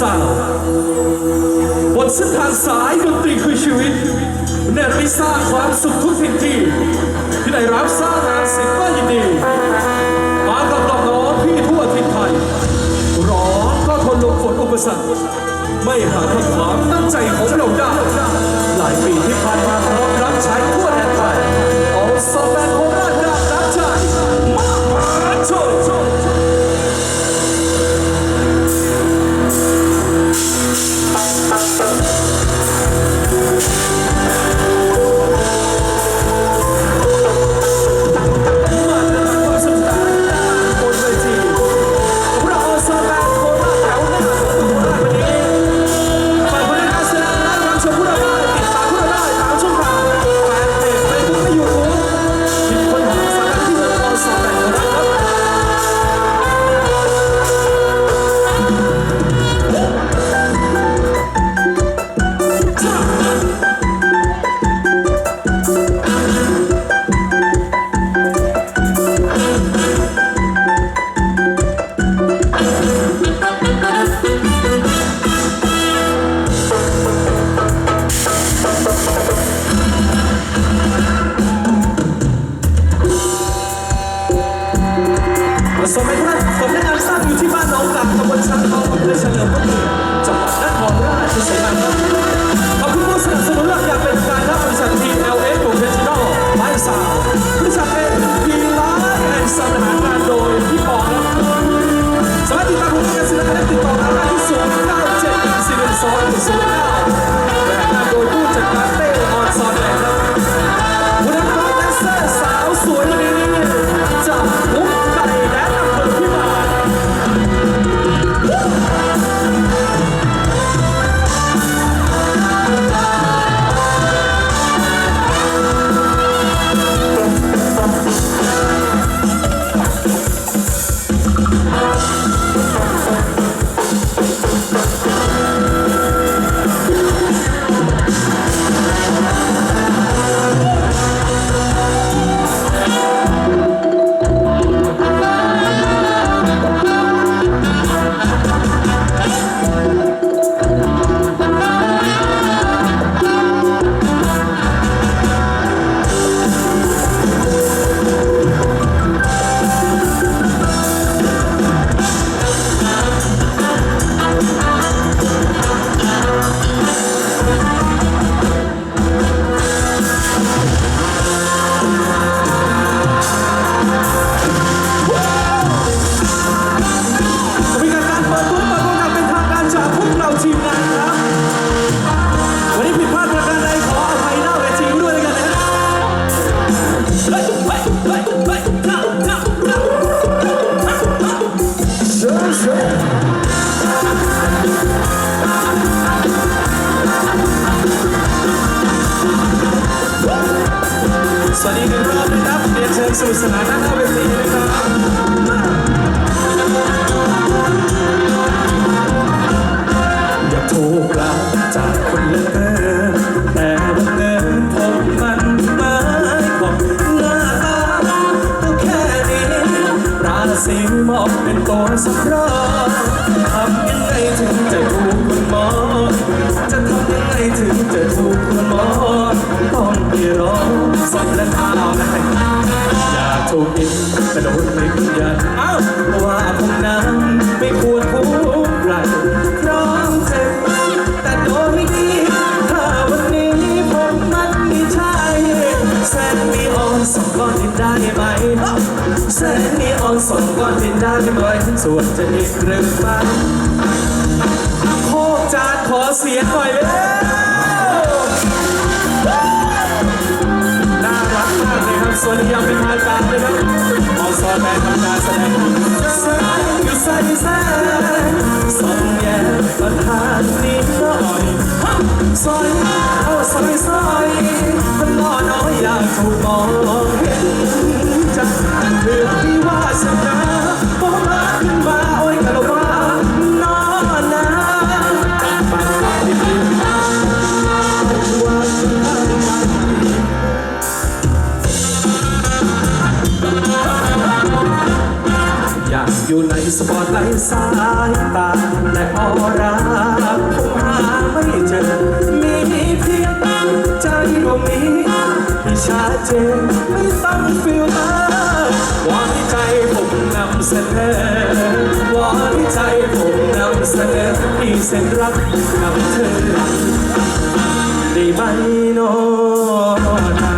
ซาวบนเส้นทางสายดนตรีคือชีวิตแนวนี้สร้างความสุขทุกทิ่นที่ที่ได้รับสร้างงานสิ่งก็ยินดีมากับดอกน้องพี่ทั่วทิศไทยร้อนก็ทนลมฝนอุปสรรคไม่หาคำความตั้งใจของเราได้หลายปีที่ผ่านมาพร้อมรับใช้ทั่วแดนไทย All South and Santa Cabecita. สูบดินกระโดดไปเอนเอ้าว่าคงน้ำไม่ควรพูดไหลร้องเจ็บแต่โดนไม่ดี ถ้าวันนี้ผมมันไม่ใช่แสนมีออนสองก้อนดินได้ไหมแสนมีออนสองก้อนดินได้ไหมส่วนจะอีกหรือเปล่าโคกจานขอเสียหน่อยเลย แรงบันดแสดงบุญแสงคือใสแสงสองแย้ประทานนี้หน่อยซอยเอาซอยซอยทำน้อน้อยอยากถูกมองเห็นจะเถื่อนที่ว่าฉันนั้น อยู่ในสปอตไลท์สายตาและออร่าผมหาไม่เจอ มีเพียงตั้งใจตรงนี้ที่ชัดเจนไม่ต้องฟิลเตอร์วอนใจผมนำเสนอวอนใจผมนำเสนอที่เส้นรักกับเธอได้ไหมโนนา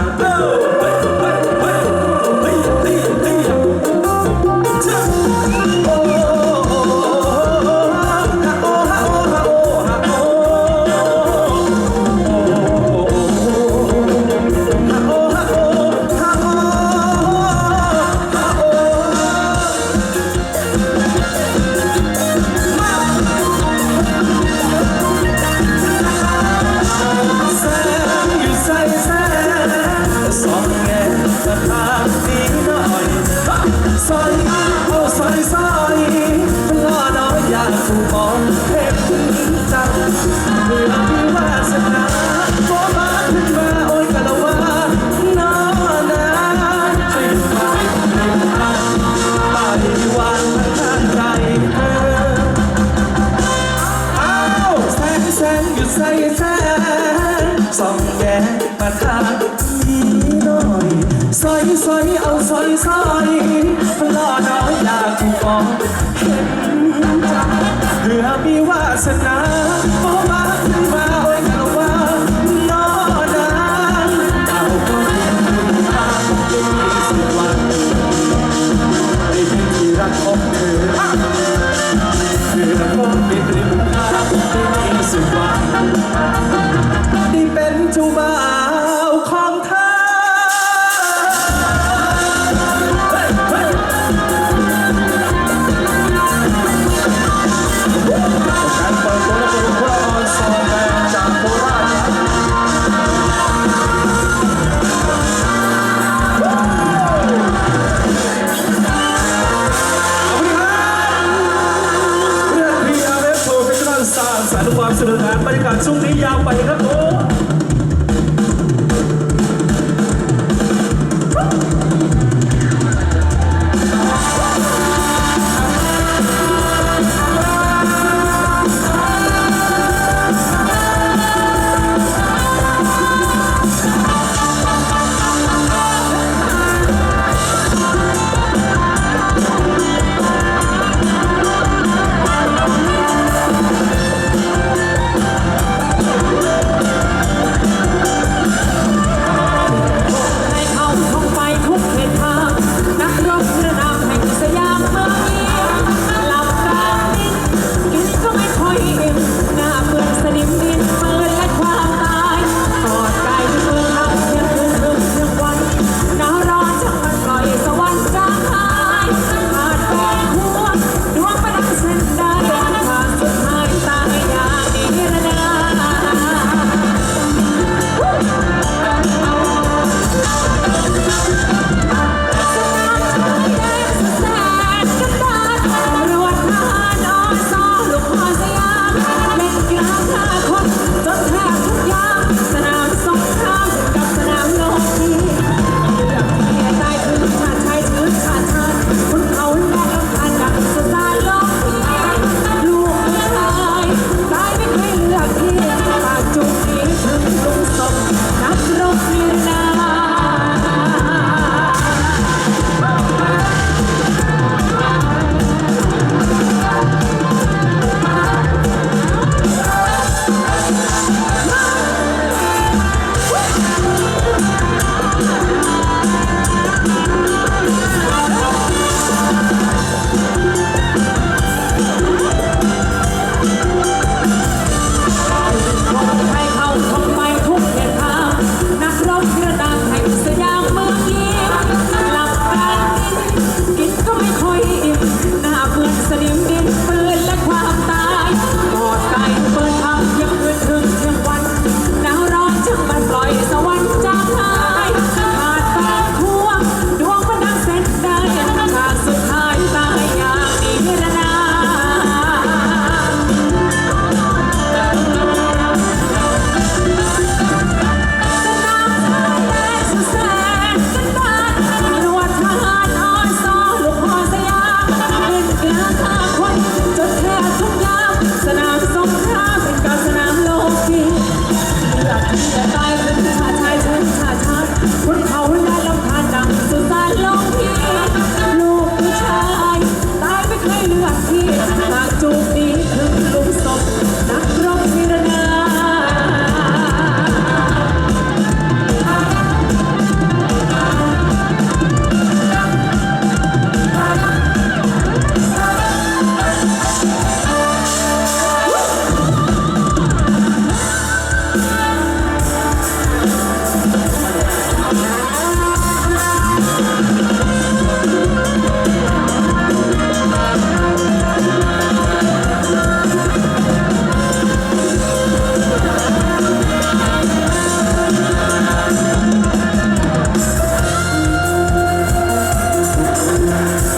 Música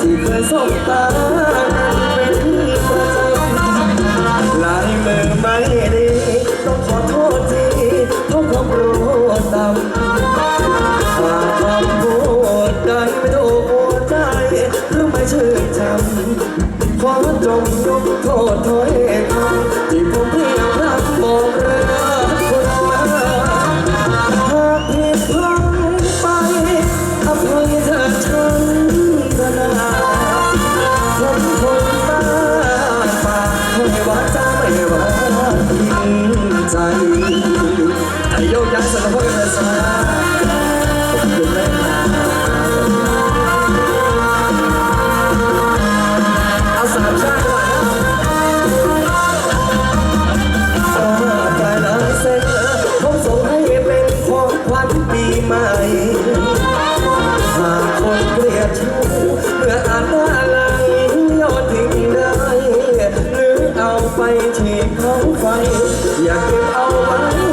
Te faire sortir ของไฟ อยากเก็บเอาไว้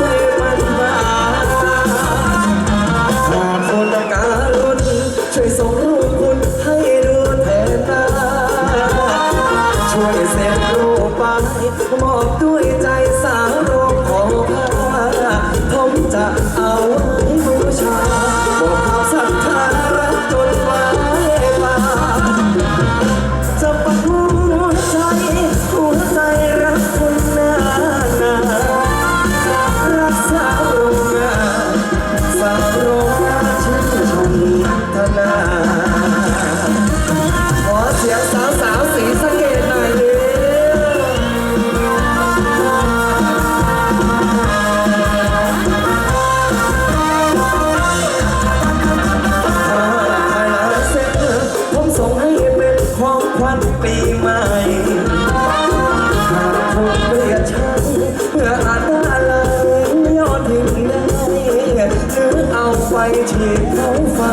ที่เขาฝั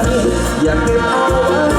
อยากเก็บเอาไว้